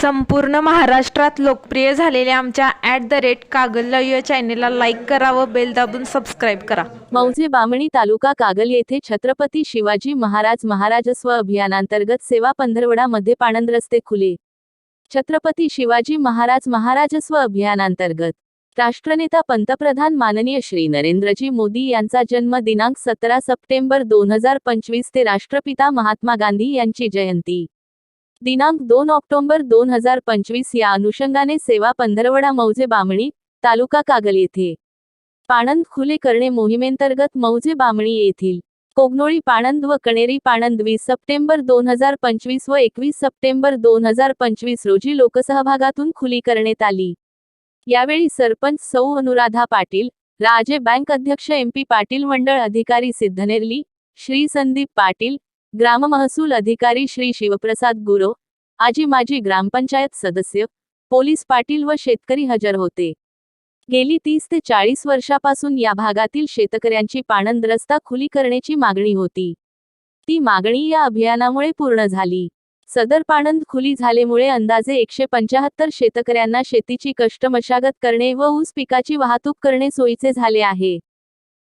संपूर्ण महाराष्ट्रात लोकप्रिय झालेल्या आमच्या ॲट द रेट कागल या चॅनेलला लाईक करा व बेल दाबून सबस्क्राईब करा. मौजे बामणी तालुका कागल येथे छत्रपती शिवाजी महाराज महाराजस्व अभियानांतर्गत सेवा पंधरवडा मध्ये पाणंद रस्ते खुले. छत्रपती शिवाजी महाराज महाराजस्व अभियानांतर्गत राष्ट्रनेता पंतप्रधान माननीय श्री नरेंद्रजी मोदी यांचा जन्म दिनांक सतरा सप्टेंबर दोन हजार पंचवीस ते राष्ट्रपिता महात्मा गांधी यांची जयंती. दिनांक दोन ऑक्टोबर दोन हजार पंचवीस या अनुषंगाने सेवा पंधरवडा मौजे बामणी तालुका कागल येथे. पाणंद खुले करणे मोहिमेंतर्गत मौजे बामणी येथील. कोगनोळी पाणंद व कणेरी पाणंद वीस सप्टेंबर दोन हजार पंचवीस व एकवीस सप्टेंबर दोन हजार पंचवीस रोजी लोकसहभागातून खुली करण्यात आली. यावेळी सरपंच सौ अनुराधा पाटील राजे बँक अध्यक्ष एम पी पाटील मंडळ अधिकारी सिद्धनेरली श्री संदीप पाटील ग्राम महसूल अधिकारी श्री शिवप्रसाद गुरो आजी माजी ग्रामपंचायत सदस्य पोलीस पाटील व शेतकरी हजर होते. गेली तीस ते चाळीस वर्षापासून या भागातील शेतकऱ्यांची पाणंद रस्ता खुली करण्याची मागणी होती. ती मागणी या अभियानामुळे पूर्ण झाली. सदर पाणंद खुली झाल्यामुळे अंदाजे एकशे पंचाहत्तर शेतकऱ्यांना शेतीची कष्ट मशागत करणे व ऊस पिकाची वाहतूक करणे सोयीचे झाले आहे.